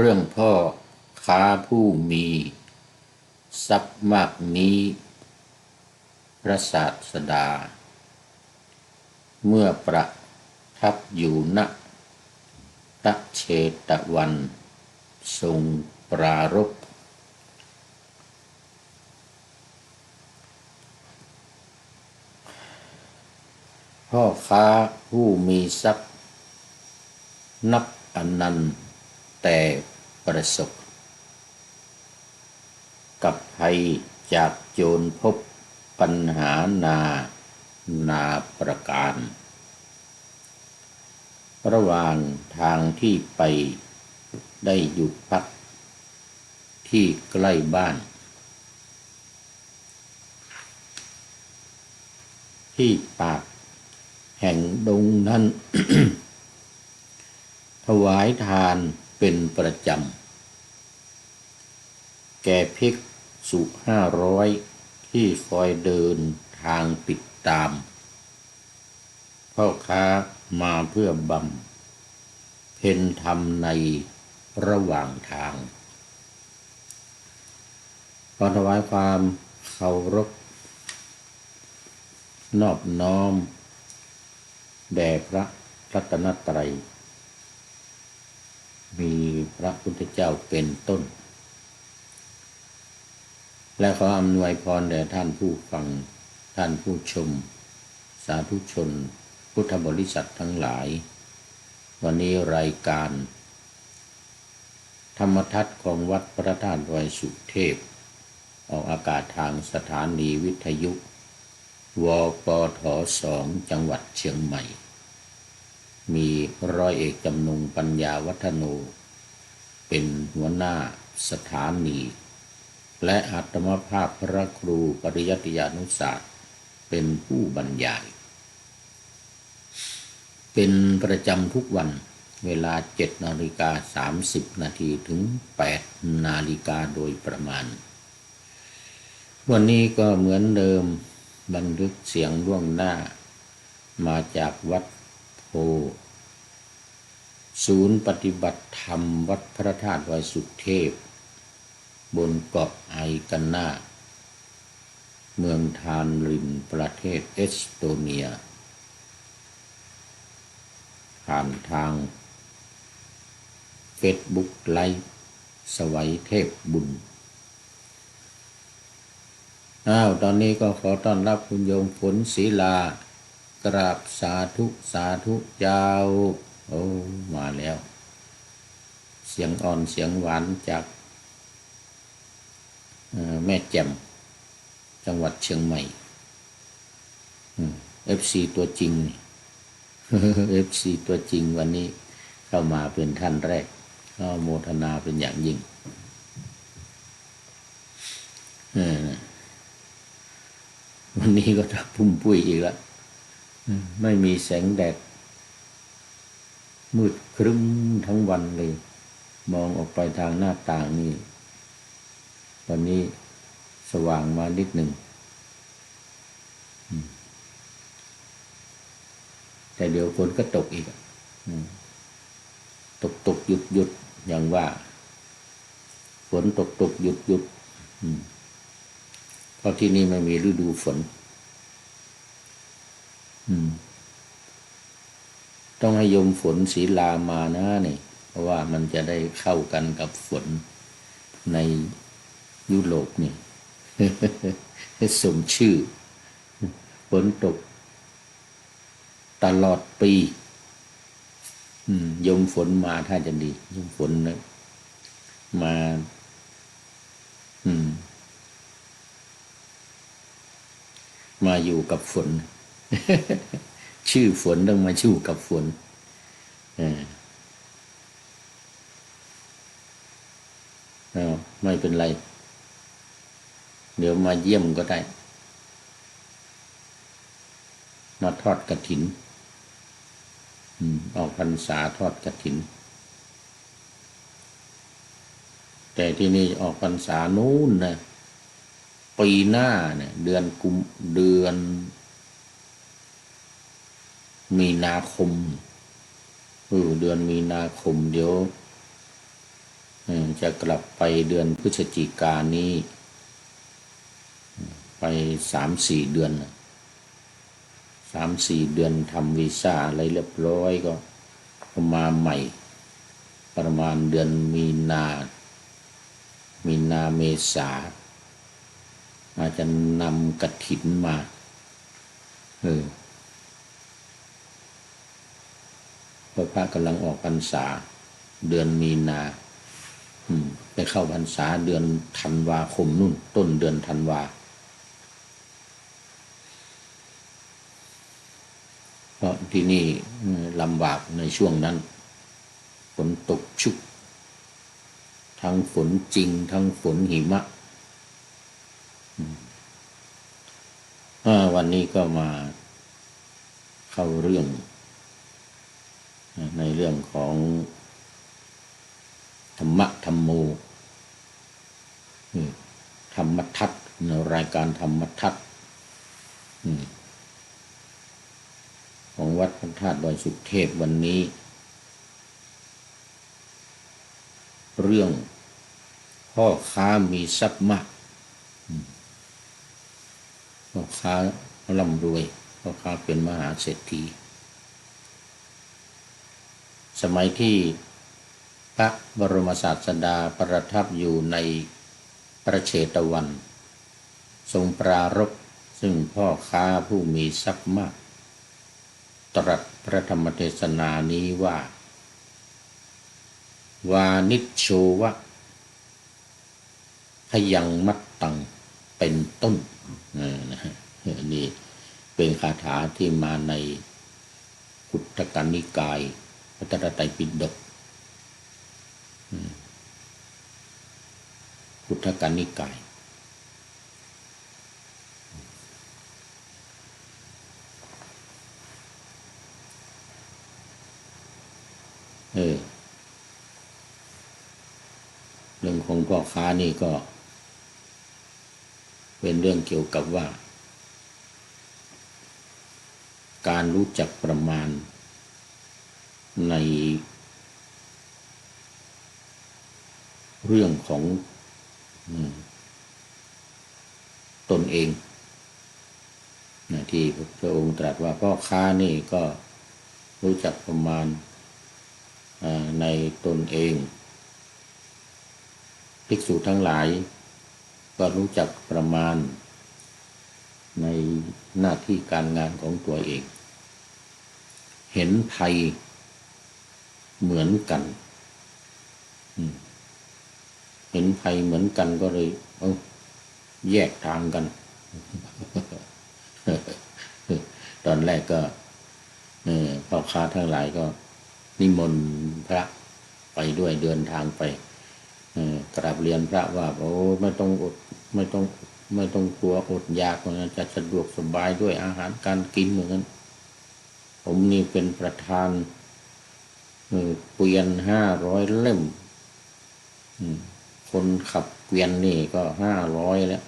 เรื่องพ่อค้าผู้มี ทรัพย์มากนี้ พระศาสดา เมื่อประทับอยู่ณตะเชตวัน ทรงปรารภพ่อค้าผู้มีทรัพย์ นับอนันต์ แต่ประสบ กับภัยจากโจรพบปัญหานานาประการ ระหว่างทางที่ไปได้หยุดพัก ที่ใกล้บ้าน ที่ปากแห่งดงนั้น ถวายทาน เป็นประจำ แก่ภิกษุห้าร้อยที่คอยเดินทางติดตามพ่อค้ามาเพื่อบำเพ็ญธรรมในระหว่างทางขอถวายความเคารพนอบน้อม แด่พระรัตนตรัย มีพระพุทธเจ้าเป็นต้น และขออำนวยพรแด่ท่านผู้ฟัง ท่านผู้ชม สาธุชน พุทธบริษัททั้งหลาย วันนี้รายการ ธรรมทัศน์ของวัดพระธาตุดอยสุเทพ ออกอากาศทางสถานีวิทยุวปทสองจังหวัดเชียงใหม่ มีร้อยเอกจำนงปัญญาวัฒโน เป็นหัวหน้าสถานี และอัตมภาพพระครูปริยัติยานุศาสตร์เป็นผู้บรรยาย เป็นประจำทุกวันเวลาเจ็ดนาฬิกาสามสิบนาทีถึงแปดนาฬิกาโดยประมาณ วันนี้ก็เหมือนเดิมบันทึกเสียงล่วงหน้า มาจากวัด โพศูนย์ปฏิบัติธรรมวัดพระธาตุไวยสุเทพ บนเกาะไอกันนาเมืองทานรินประเทศเอสโตเนีย ผ่านทางเฟซบุ๊กไลฟ์สวัยเทพบุญ อ้าว ตอนนี้ก็ขอต้อนรับคุณโยมฝนศีลา กราบสาธุสาธุเจ้าโอ้มาแล้ว เสียงอ่อนเสียงหวานจากแม่แจ่มจังหวัดเชียงใหม่เอฟซีตัวจริงเอฟซีตัวจริงวันนี้เข้ามาเป็นท่านแรกก็โมทนาเป็นอย่างยิ่งวันนี้ก็จะพุ่มปุ้ยอีกแล้ว ไม่มีแสงแดด มืดครึ้มทั้งวันเลย มองออกไปทางหน้าต่างนี่ ตอนนี้สว่างมานิดหนึ่ง แต่เดี๋ยวฝนก็ตกอีกตกตกหยุดหยุดอย่างว่า ฝนตกตกหยุดหยุดเพราะที่นี่ไม่มีฤดูฝน ต้องให้ยมฝนศีลามานะนี่ เพราะว่ามันจะได้เข้ากันกับฝนในยุโรปนี่สมชื่อ ฝนตก ตลอดปียมฝนมาถ้าจะดี ยมฝนนะมาอืมมาอยู่กับฝน ชื่อฝนต้องมาชู่กับฝนออไม่เป็นไร เดี๋ยวมาเยี่ยมก็ได้ มาทอดกระถินออกพรรษาทอดกระถิน แต่ที่นี่ออกพรรษานู้นนะปีหน้าเนี่ย เดือนกุมเดือน มีนาคมเออเดือนมีนาคมเดี๋ยวจะกลับไปเดือนพฤศจิกานี้ ไปสามสี่เดือนสามสี่เดือนทำวีซ่าอะไรเรียบร้อยก็ก็มาใหม่ ประมาณเดือนมีนา มีนาเมษา อาจจะนำกระถินมา เออ เพราะพระกำลังออกพรรษา เดือนมีนาไปเข้าพรรษาเดือนธันวาคมนู่น ต้นเดือนธันวาเพราะที่นี่ลำบากในช่วงนั้นฝนตกชุก ทั้งฝนจริง ทั้งฝนหิมะวันนี้ก็มาเข้าเรื่อง ในเรื่องของธรรมะธรรมโมธรรมทัศน์ในรายการธรรมทัศน์ของวัดพระธาตุดอยสุเทพวันนี้ เรื่องพ่อค้ามีทรัพย์มากพ่อค้าร่ำรวยพ่อค้าเป็นมหาเศรษฐี สมัยที่พระบรมศาสดาประทับอยู่ในพระเชตวัน ทรงปรารภซึ่งพ่อค้าผู้มีทรัพย์มาก ตรัสพระธรรมเทศนานี้ว่า วานิชโชวะพยังมัตตังเป็นต้นนะฮะนี่เป็นคาถาที่มาในพุทธกนิกาย พระตรไตรปิฎกพุทธกนิกาย เออ เรื่องของพ่อค้านี่ก็ เป็นเรื่องเกี่ยวกับว่า การรู้จักประมาณ ในเรื่องของตนเองนะที่พระองค์ตรัสว่าพ่อค้านี่ก็รู้จักประมาณในตนเอง ภิกษุทั้งหลาย ก็รู้จักประมาณ ในหน้าที่การงานของตัวเอง เห็นภัย เหมือนกันเห็นภัยเหมือนกันก็เลย เออแยกทางกัน ตอนแรกก็เออพ่อค้าทั้งหลายก็ นิมนต์พระไปด้วยเดินทางไปกราบเรียนพระว่าโอ้ไม่ต้องอดไม่ต้องไม่ต้องกลัวอดอยากนะจะสะดวกสบายด้วยอาหารการกินเหมือนกันผมนี่เป็นประธาน เกวียนห้าร้อยเล่มคนขับเกวียนนี่ก็ห้าร้อยแล้ว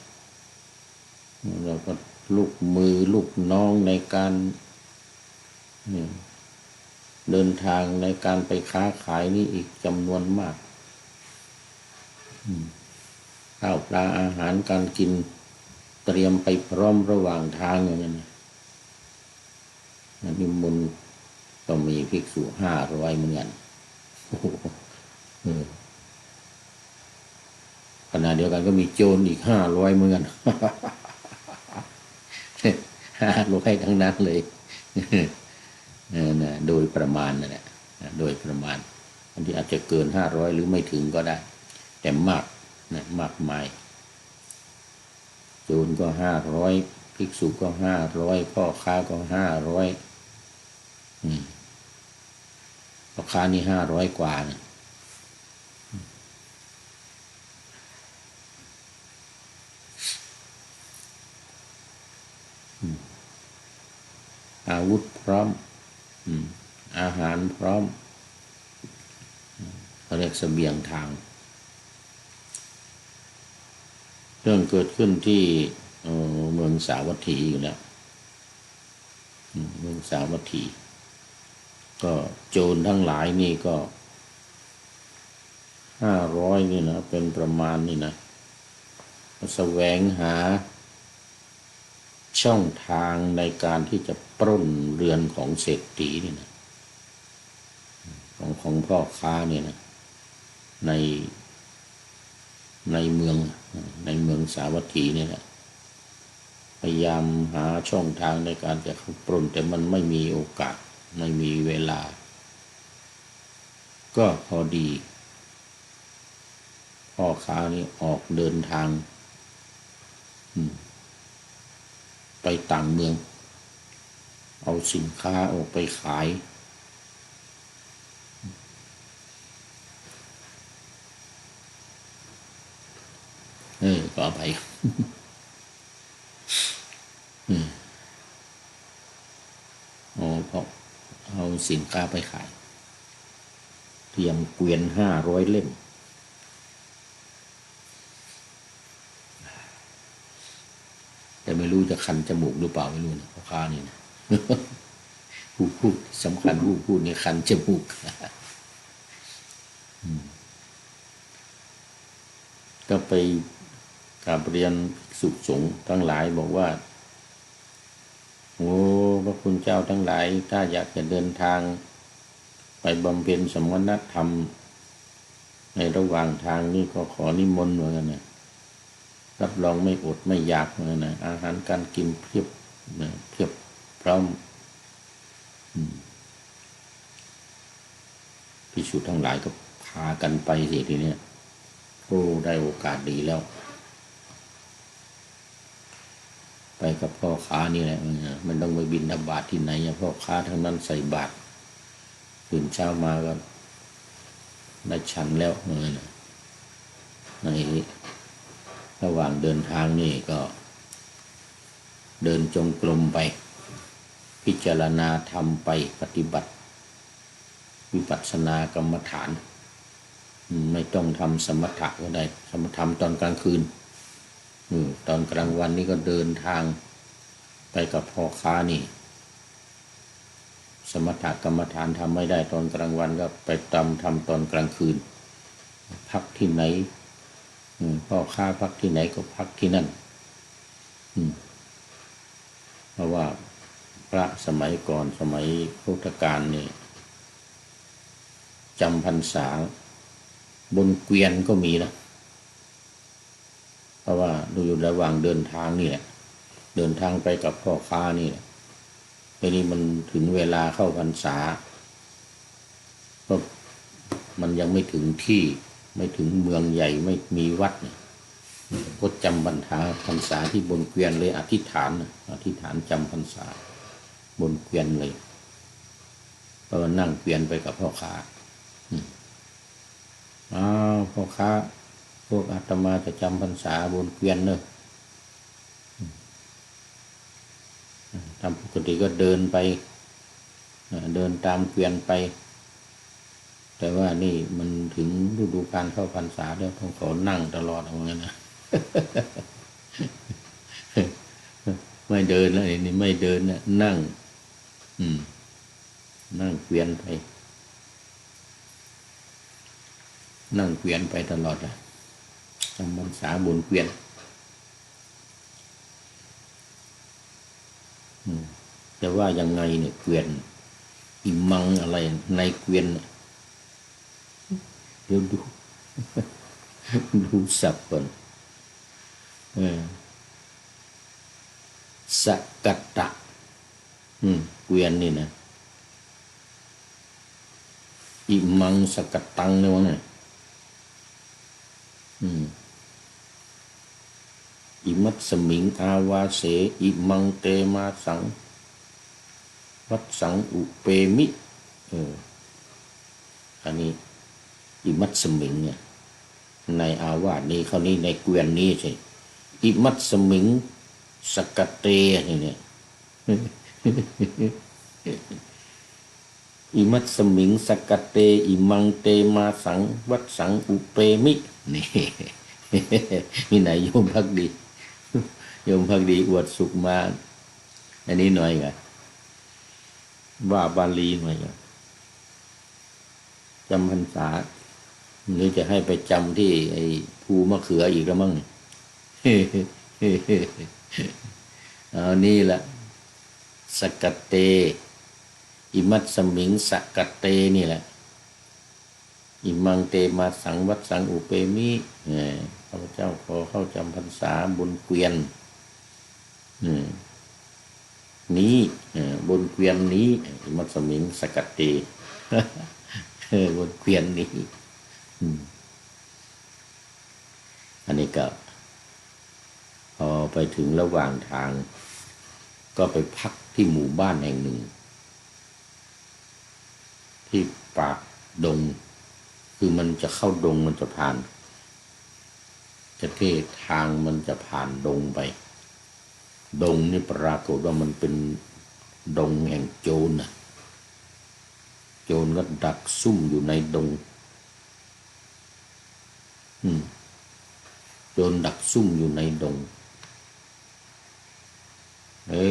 แล้วก็ลูกมือลูกน้องในการเดินทางในการไปค้าขายนี่อีกจำนวนมากข้าวปลาอาหารการกินเตรียมไปพร้อมระหว่างทางอย่างนั้นนะนิมนต์ ก็มีภิกษุห้าร้อยเหมือนกันโอ้โหเออขณะเดียวกันก็มีโจรอีกห้าร้อยเหมือนกันห้าร้อยทั้งนั้นเลยนะโดยประมาณนั่นแหละโดยประมาณบางที่อาจจะเกินห้าร้อยหรือไม่ถึงก็ได้ แต่มากนะมากมายโจรก็ห้าร้อยภิกษุก็ห้าร้อยพ่อค้าก็ห้าร้อย พ่อค้านี่ห้าร้อยกว่าเนะอืมอาวุธพร้อมอืมอาหารพร้อมเรียกเสบียงทาง เรื่องเกิดขึ้นที่เมืองสาวัตถีอยู่แล้วเมืองสาวัตถี ก็โจรทั้งหลายนี่ก็ห้าร้อยนี่นะ เป็นประมาณนี่นะแสวงหา ช่องทางในการที่จะปล้นเรือนของเศรษฐีนี่นะของของพ่อค้าเนี่ยนะในในเมืองในเมืองสาวัตถีเนี่ยแหละพยายามหาช่องทางในการจะเข้าปล้นแต่มันไม่มีโอกาส ไม่มีเวลา ก็พอดีพ่อค้านี่ออกเดินทาง ไปต่างเมือง เอาสินค้าออกไปขาย เออขออภัย อืมเอาเพราะเอา สินค้าไปขาย เตรียมเกวียนห้าร้อยเล่ม แต่ไม่รู้จะคันจมูกหรือเปล่าไม่รู้นะพ่อค้านี่นะผู้พูดสำคัญผู้พูดนี่คันจมูกก็ไปกราบเรียนสุขสงฆ์ทั้งหลายบอกว่า โอ้พระคุณเจ้าทั้งหลาย ถ้าอยากจะเดินทาง ไปบำเพ็ญสมณธรรม ในระหว่างทางนี่ก็ขอนิมนต์เหมือนกันนะรับรองไม่อดไม่อยากเหมือนกันนะอาหารการกินเพียบนะเพียบพร้อมพิสุทั้งหลายก็พากันไปสิทีเนี้ยโอ้ได้โอกาสดีแล้ว ไปกับพ่อค้านี่แหละมันต้องไปบินทบาทที่ไหนอะพ่อค้าทั้งนั้นใส่บาตรตื่นเช้ามาก็ได้ฉันแล้วเออนในระหว่างเดินทางนี่ก็ เดินจงกรมไป พิจารณาทำไปปฏิบัติ วิปัสสนากรรมฐาน ไม่ต้องทำสมถะก็ได้ สมถะตอนกลางคืน ตอนกลางวันนี่ก็เดินทางไปกับพ่อค้านี่ สมถกรรมฐานทำไม่ได้ตอนกลางวันก็ไปตำทำตอนกลางคืน พักที่ไหนพ่อค้าพักที่ไหนก็พักที่นั่นเพราะว่าพระสมัยก่อนสมัยพุทธกาลนี่จำพรรษา บนเกวียนก็มีนะ ราะว่าดูอยู่ระหว่างเดินทางนี่แหละเดินทางไปกับพ่อค้านี่แหละทีนี้มันถึงเวลาเข้าพรรษาก็มันยังไม่ถึงที่ไม่ถึงเมืองใหญ่ไม่มีวัดเนี่ยก็จำบรรทาพรรษาที่บนเกวียนเลยอธิษฐานอธิษฐานจำพรรษา บนเกวียนเลยเพราะนั่งเกวียนไปกับพ่อค้าอ้าวพ่อค้า พวกอาตมาจะจำพรรษาบนเกวียนเนอะตามปกติก็เดินไป เดินตามเกวียนไป แต่ว่านี่มันถึงฤดูการเข้าพรรษาแล้วต้องขอนั่งตลอดเอางั้นนะไม่เดินแล้วนี่ไม่เดินนะนั่ง อืม นั่งเกวียนไป นั่งเกวียนไปตลอดอะ จำพรรษาบนเกวียนอืมแต่ว่ายังไงเนี่ยเกวียนอิมังอะไรในเกวียนเดี๋ยวดู ดูสับก่อนเออสกัตตะเกวียนนี่นะอิมังสกัตตังเนี่ยวะเนี่ยอืม อิมัตสมิงอาวาเส อิมังเตมาสัง วัดสังอุเปมิเอออันนี้ อิมัตสมิงเนี่ยในอาวาสนี้เขานี่ในเกวียนนี้ใช่อิมัตสมิงสกัตเตนี่เนี่ยอิมัตสมิงสกัตเต อิมังเตมาสัง วัดสังอุเปมิ นี่ มีไหนโยมพักดี โยมพักดีอวดสุขมา อันนี้หน่อยไงว่าบาลีหน่อยไงจำพรรษาหรือจะให้ไปจำที่ ไอ้ภูมะเขืออีกแล้วมั้งเอานี่แหละสกัดเต อิมัตสมิงสกัดเตนี่แหละ อิมังเตมาสังวัดสังอุเปมิเอ่อข้าพเจ้าขอเข้าจำพรรษาบนเกวียน นี่บนเกวียนนี้มัสมิงสกัดเตอบนเกวียนนี้อันนี้ก็พอไปถึงระหว่างทาง ก็ไปพักที่หมู่บ้านแห่งหนึ่ง ที่ปากดง คือมันจะเข้าดงมันจะผ่านจะเทศทางมันจะผ่านดงไป ดงนี่ปรากฏว่ามันเป็นดงแห่งโจรนะโจรก็ดักซุ่มอยู่ในดงอืมโจรดักซุ่มอยู่ในดง เอ๊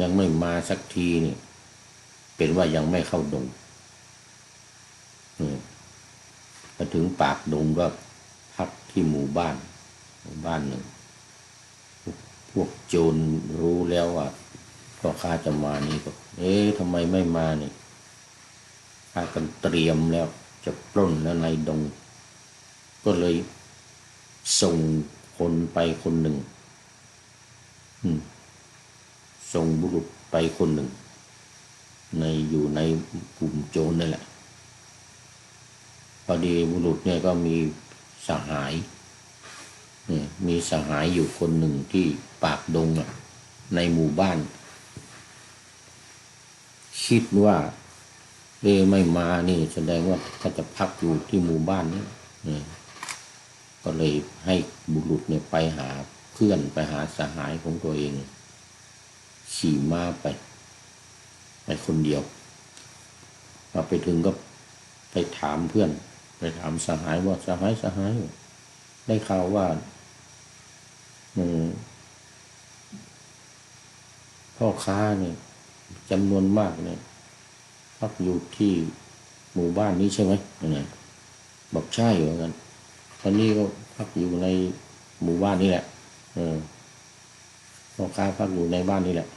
ยังไม่มาสักทีนี่เป็นว่ายังไม่เข้าดงอืมพอถึงปากดงก็พักที่หมู่บ้านหมู่บ้านหนึ่ง พวกโจรรู้แล้วว่าพ่อข้าจะมานี่ก็ เอ๊ะทำไมไม่มานี่พากันเตรียมแล้ว จะปล้นแล้วในดง ก็เลยส่งคนไปคนหนึ่งส่งบุรุษไปคนหนึ่ง ในอยู่ในกลุ่มโจรนั่นแหละพอดีบุรุษเนี่ยก็มีสหาย มีสหายอยู่คนหนึ่งที่ปากดงอะในหมู่บ้าน คิดว่า เอไม่มานี่ แสดงว่าเขาจะพักอยู่ที่หมู่บ้านนี้ก็เลยให้บุรุษเนี่ยไปหาเพื่อนไปหาสหายของตัวเองขี่ม้าไป ไปคนเดียวพอไปถึงก็ไปถามเพื่อน ไปถามสหายว่าสหายสหายได้ข่าวว่า อืมพ่อค้าเนี่ยจำนวนมากเนี่ยพักอยู่ที่หมู่บ้านนี้ใช่ไหมเนี่ยบอกใช่เหมือนกันตอนนี้ก็พักอยู่ในหมู่บ้านนี้แหละ เออพ่อค้าพักอยู่ในบ้านนี้แหละ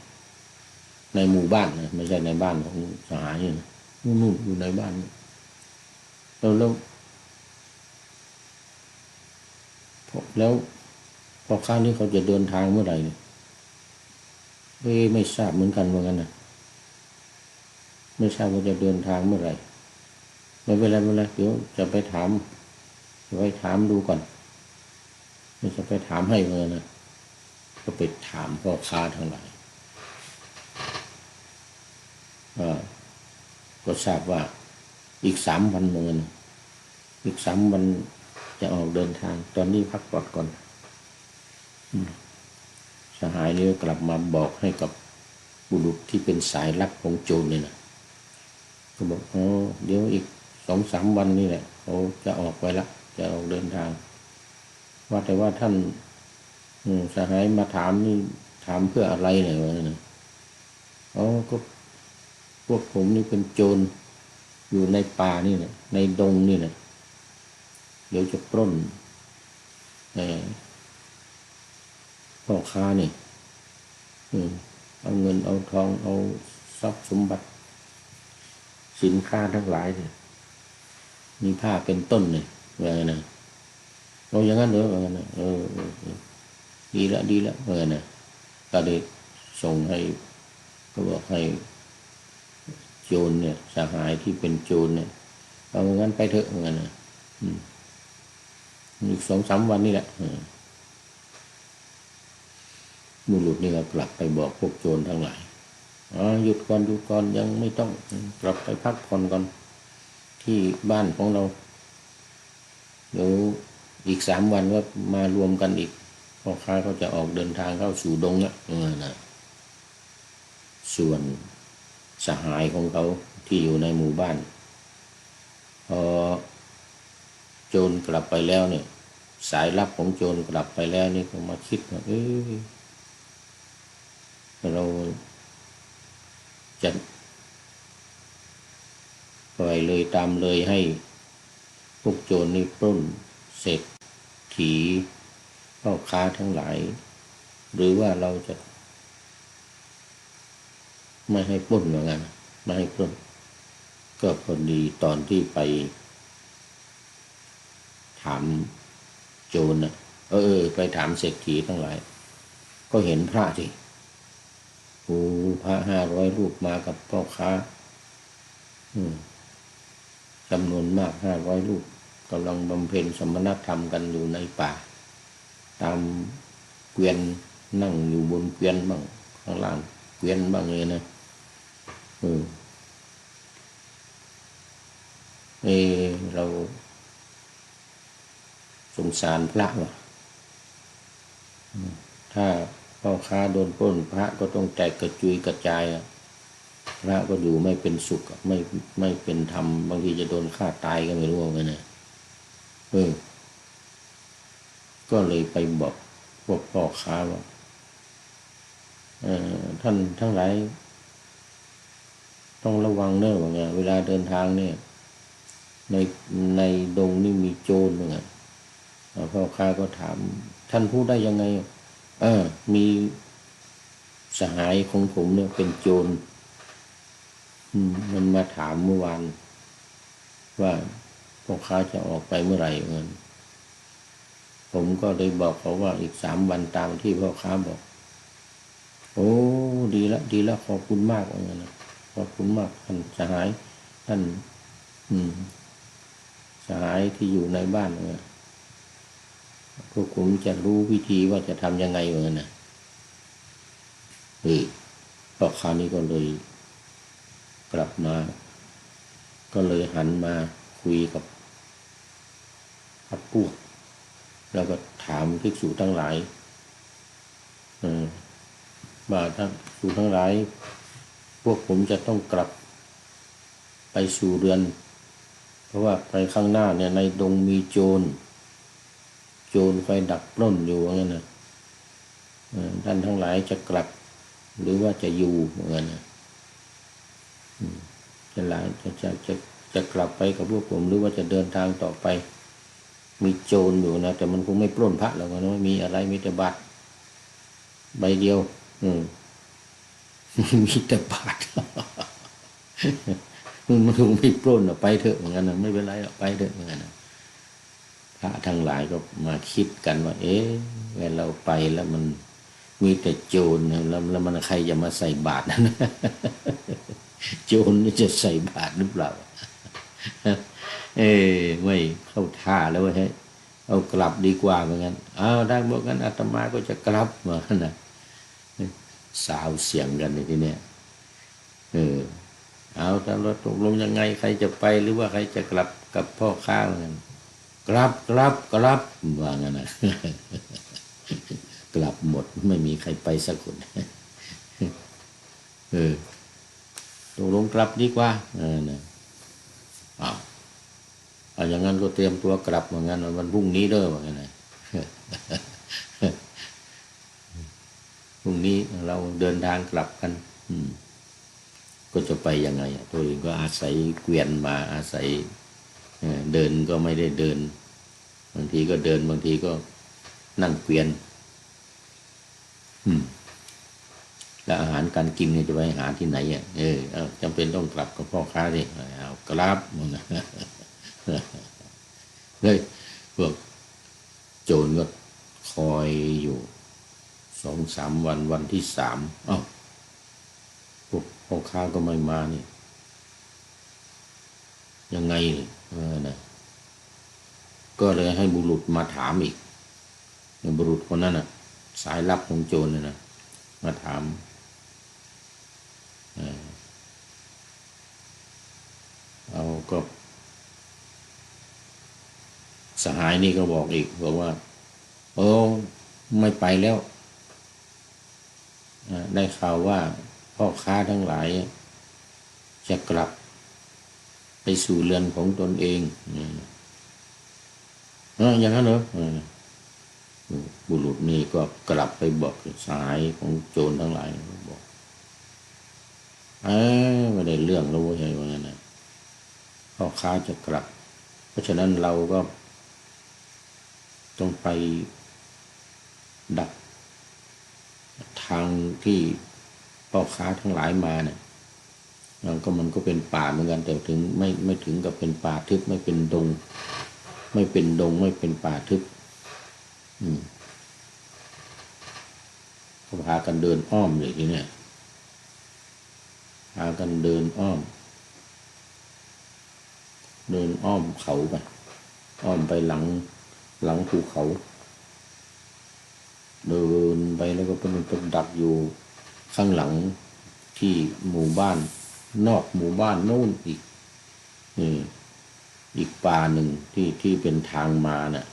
ในหมู่บ้านนะไม่ใช่ในบ้านของสหายนะนู่นอยู่ในบ้านแล้วแล้วแล้ว พอค้านี้เขาจะเดินทางเมื่อไหร่เนี่ยไม่ทราบเหมือนกันว่างั้นนะไม่ทราบว่าจะเดินทางเมื่อไหร่ไม่เป็นไรไม่เป็นไรเดี๋ยวจะไปถามจะไปถามดูก่อนไม่จะไปถามให้เลยนะก็ไปถามพ่อค้าทั้งหลายก็ทราบว่าอีกสามวันเมื่อนอีกสามวันจะออกเดินทาง ตอนนี้พักปลอดก่อน สหายนี่ก็กลับมาบอกให้กับบุรุษที่เป็นสายลับของโจรเนี่ยนะก็บอกอ๋อเดี๋ยวอีกสองสามวันนี่แหละเขาจะออกไปละ จะออกเดินทาง ว่าแต่ว่าท่านสหายมาถามนี่ถามเพื่ออะไรเนี่ยวะอ๋อก็พวกผมนี่เป็นโจรอยู่ในป่านี่แหละในดงนี่แหละเดี๋ยวจะปล้นเออ พ่อค้านี่เอาเงินเอาทองเอาทรัพย์สมบัติ สินค้าทั้งหลายเนี่ยมีผ้าเป็นต้นเนี่ยว่าไงนะเราอย่างนั้นเหรอว่าไงนะเออเออดีละดีละว่าไงนะก็เลยส่งให้ก็บอกให้โจรเนี่ยสหายที่เป็นโจรเนี่ยเอางั้นไปเถอะงั้นนะอืมอีกสองสามวันนี่แหละ บุรุษนี่ก็กลับไปบอกพวกโจรทั้งหลายอ๋อหยุดก่อนหยุดก่อนยังไม่ต้องกลับไปพักผ่อนก่อนที่บ้านของเราเดี๋ยวอีกสามวันก็มารวมกันอีกพ่อค้าเขาจะออกเดินทางเข้าสู่ดงละเออนะส่วนสหายของเขาที่อยู่ในหมู่บ้านพอโจรกลับไปแล้วเนี่ย สายลับของโจรกลับไปแล้วนี่ก็มาคิดว่าเอ้ย เราจะปล่อยเลยตามเลยให้พวกโจรนี่ปล้นเศรษฐีพ่อค้าทั้งหลาย หรือว่าเราจะ ไม่ให้ปล้นเหมือนกันไม่ให้ปล้น ก็พอดีตอนที่ไป ถามโจรนะเออ ไปถามเศรษฐีทั้งหลาย ก็เห็นพระสิ โอ้พระห้าร้อยรูปมากับพ่อค้า อืมจำนวนมากห้าร้อยรูปกำลังบำเพ็ญสมณธรรมกันอยู่ในป่า ตามเกวียนนั่งอยู่บนเกวียนบ้างข้างล่างเกวียนบ้างเลยนะเออเอเราสงสารพระว่ะถ้า พ่อค้าโดนปล้นพระก็ต้องแตกกระจุยกระจายอะพระก็อยู่ไม่เป็นสุขไม่ไม่เป็นธรรมบางทีจะโดนฆ่าตายก็ไม่รู้ว่าไงนะเออ ก็เลยไปบอกพวกพ่อค้าว่าท่านทั้งหลายต้องระวังเนอะว่าไงเวลาเดินทางเนี่ย ในในดงนี่มีโจรเหมือนกันพ่อค้าก็ถาม ท่านพูดได้ยังไง เออ มีสหายของผมเนี่ยเป็นโจรมันมาถามเมื่อวานว่าพ่อค้าจะออกไปเมื่อไหร่เงิน ผมก็เลยบอกเขาว่าอีกสามวันตามที่พ่อค้าบอก โอ้ดีละ ดีละขอบคุณมากเงินขอบคุณมากท่านสหายท่าน อืม สหายที่อยู่ในบ้านเนี่ย พวกผมจะรู้วิธีว่าจะทำยังไงเหมือนนะเออพอคราวนี้ก็เลย กลับมา ก็เลยหันมาคุยกับพระพวก แล้วก็ถามภิกษุทั้งหลายออว่าท่านภิกษุทั้งหลาย พวกผมจะต้องกลับ ไปสู่เรือน เพราะว่าไปข้างหน้าเนี่ยในดงมีโจร โจรคอยดักปล้นอยู่ว่างั้นนะท่านทั้งหลายจะกลับ หรือว่าจะอยู่ว่างั้นนะจะหลายจะจะจะจะกลับไปกับพวกผมหรือว่าจะเดินทางต่อไป มีโจรอยู่นะแต่มันคงไม่ปล้นพระหรอกนะไม่มีอะไรมีแต่บัตรใบเดียว อืมมีแต่บาทมันคงไม่ปล้นหรอกไปเถอะเหมือนกันนะไม่เป็นไรหรอกไปเถอะเหมือนกันนะ พระทั้งหลายก็มาคิดกันว่า เอ๊ะเวลาเราไปแล้วมันมีแต่โจรแล้วแล้วมันใครจะมาใส่บาตรนั้นโจรนี่จะใส่บาตรหรือเปล่า เอ้ไม่เข้าท่าแล้วเว้ยเฮ้ยเอากลับดีกว่าเหมือนกันอ้าวได้บอกงั้นอาตมาก็จะกลับเหมือนกันนะสาวเสียงกันในที่เนี้ยเออ เอาถ้าเราตกลงยังไง ใครจะไปหรือว่าใครจะกลับกับพ่อค้าเหมือนกัน กลับกลับกลับว่างั้นนะกลับหมดไม่มีใครไปสักคนเออตกลงกลับดีกว่าเออนะอ้าวเอาอย่างนั้นก็เตรียมตัวกลับเหมือนกันวันพรุ่งนี้เด้อเหมือนกันนะพรุ่งนี้เราเดินทางกลับกัน อืม ก็จะไปยังไงตัวเองก็อาศัยเกวียนมาอาศัย เดินก็ไม่ได้เดิน บางทีก็เดินบางทีก็นั่งเกวียน อืม แล้วอาหารการกินเนี่ยจะไปหาที่ไหนอะเออจำเป็นต้องกลับกับพ่อค้าดิเอากลับมึงนะเฮ้ยพวกโจรก็คอยอยู่สองสามวันวันที่สามอ้าวพวกพ่อค้าก็ไม่มานี่ยังไงนี่ เออนะก็เลยให้บุรุษมาถามอีกบุรุษคนนั้นน่ะ สายลับของโจรเนี่ยนะมาถามเอาก็สหายนี่ก็บอกอีกบอกว่า เออไม่ไปแล้วได้ข่าวว่าพ่อค้าทั้งหลาย จะกลับ สู่เรือนของตนเองอืมเอออย่างนั้นเหรอเอบุรุษนี่ก็กลับไปบอกสายของโจรทั้งหลายบอกเออไม่ได้เรื่องแล้วเว้ยว่างั้นนะพ่อค้าจะกลับ เพราะฉะนั้นเราก็ต้องไปดักทางที่พ่อค้าทั้งหลายมาเนี่ย มันก็มันก็เป็นป่าเหมือนกันแต่ถึงไม่ไม่ถึงกับเป็นป่าทึบไม่เป็นดง ไม่เป็นดงไม่เป็นป่าทึบ อืมก็พากันเดินอ้อมเลยทีเนี่ยพากันเดินอ้อม เดินอ้อมเขาไปอ้อมไปหลัง หลังภูเขา เดินไปแล้วก็เป็นเป็นดักอยู่ข้างหลังที่หมู่บ้าน นอกหมู่บ้านโน่นอีกอีกป่าหนึ่งที่ที่เป็นทางมาน่ะ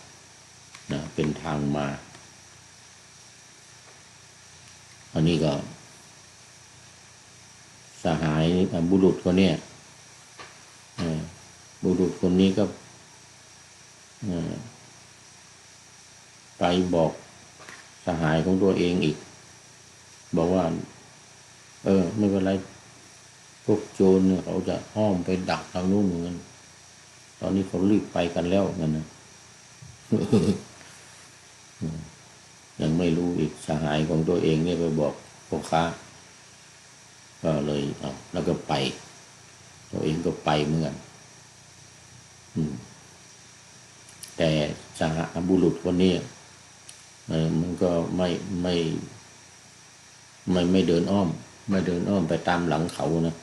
นะเป็นทางมา อันนี้ก็ สหายบุรุษคนเนี้ยบุรุษคนนี้ก็ไปบอกสหายของตัวเองอีก บอกว่า เออ ไม่เป็นไร พวกโจรเนี่ยเขาจะอ้อมไปดักทางนู้นเหมือนกันตอนนี้เขารีบไปกันแล้วงั้นนะยังไม่รู้อีกสหายของตัวเองเนี่ยไปบอกพ่อค้าก็เลยเอาแล้วก็ไป ตัวเองก็ไปเหมือนกันแต่สหบุรุษคนนี้มันก็ไม่ไม่ ไม่ไม่เดินอ้อม ไม่เดินอ้อมไปตามหลังเขานะ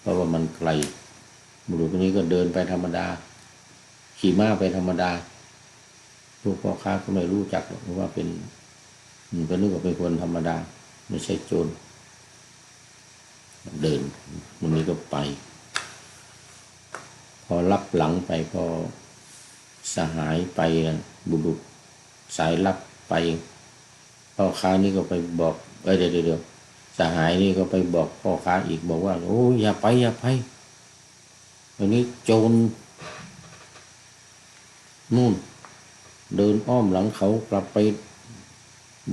เพราะว่ามันไกลบุรุษคนนี้ก็เดินไปธรรมดา ขี่ม้าไปธรรมดาพวกพ่อค้าก็ไม่รู้จักหรอกว่าเป็นอืมก็นึกว่าเป็นคนธรรมดา ไม่ใช่โจรเดินวันนี้ก็ไป พอรับหลังไปพอสหายไปนะบุรุษสายรับไปพ่อค้านี่ก็ไปบอกเอ้ยเดี๋ยวเดี๋ยวเดี๋ยว สหายนี่ก็ไปบอกพ่อค้าอีกบอกว่า โอ้ยอย่าไปอย่าไปวันนี้โจรนู่น เดินอ้อมหลังเขากลับไป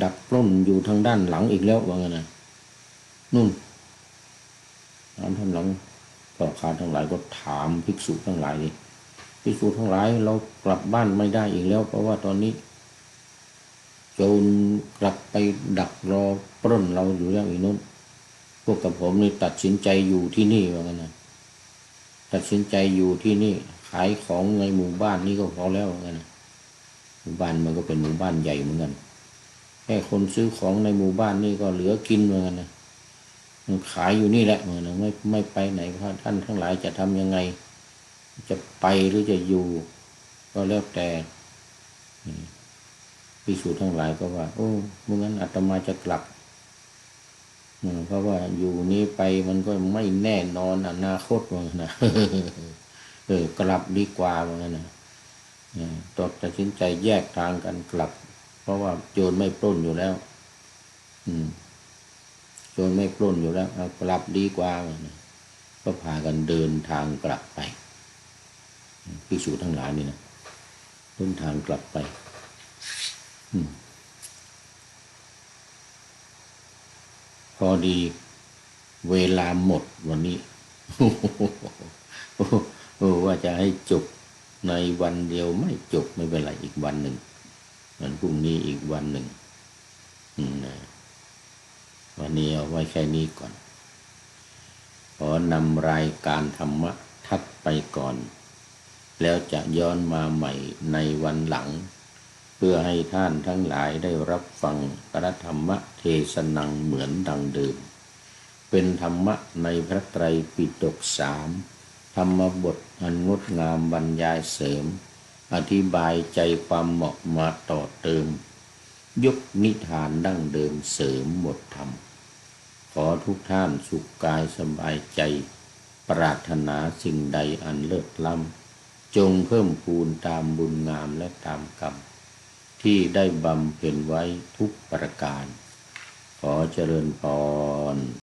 ดักปล้นอยู่ทางด้านหลังอีกแล้วว่าไงนะนู่นถามท่านหลังพ่อค้าทั้งหลายก็ถามภิกษุทั้งหลายนี่ภิกษุทั้งหลายเรากลับบ้านไม่ได้อีกแล้ว เพราะว่าตอนนี้ โจรกลับไปดักรอปล้นเราอยู่แล้วอีนู้นพวกกับผมนี่ตัดสินใจอยู่ที่นี่ว่างั้นนะตัดสินใจอยู่ที่นี่ ขายของในหมู่บ้านนี่ก็พอแล้วว่างั้นนะหมู่บ้านมันก็เป็นหมู่บ้านใหญ่เหมือนกันแค่คนซื้อของในหมู่บ้านนี่ก็เหลือกินเหมือนกันนะมันขายอยู่นี่แหละเหมือนไม่ไม่ไปไหนเพราะท่านทั้งหลายจะทำยังไง จะไปหรือจะอยู่ ก็แล้วแต่ พิสูจน์ทั้งหลายก็ว่า โอ้เมื่องั้นอาตมาจะกลับเพราะว่าอยู่นี้ไปมันก็ไม่แน่นอนอนาคตว่างนะเออกลับดีกว่าว่างั้นนะตอตัดสินใจแยกทางกันกลับ เพราะว่าโจรไม่ปล้นอยู่แล้ว อืมโจรไม่ปล้นอยู่แล้วกลับดีกว่าก็พากันเดินทางกลับไปพิสูจทั้งหลายนี่นะเดินทางกลับไป พอดี เวลาหมดวันนี้ว่าจะให้จบในวันเดียวไม่จบไม่เป็นไรอีกวันหนึ่งวันพรุ่งนี้อีกวันหนึ่งวันนี้เอาไว้แค่นี้ก่อน ขอนำรายการธรรมะทัดไปก่อน แล้วจะย้อนมาใหม่ในวันหลัง พื่อให้ท่านทั้งหลายได้รับฟังพระธรรมเทศนังเหมือนดังเดิม เป็นธรรมะในพระไตรปิฎกสามธรรมบทอันงดงามบรรยายเสริม อธิบายใจความเหมาะมาต่อเติม ยกนิทานดั้งเดิมเสริมบทธรรม ขอทุกท่านสุขกายสบายใจ ปรารถนาสิ่งใดอันเลิศล้ำจงเพิ่มพูนตามบุญงามและตามกรรม ที่ได้บำเพ็ญไว้ทุกประการ ขอเจริญพร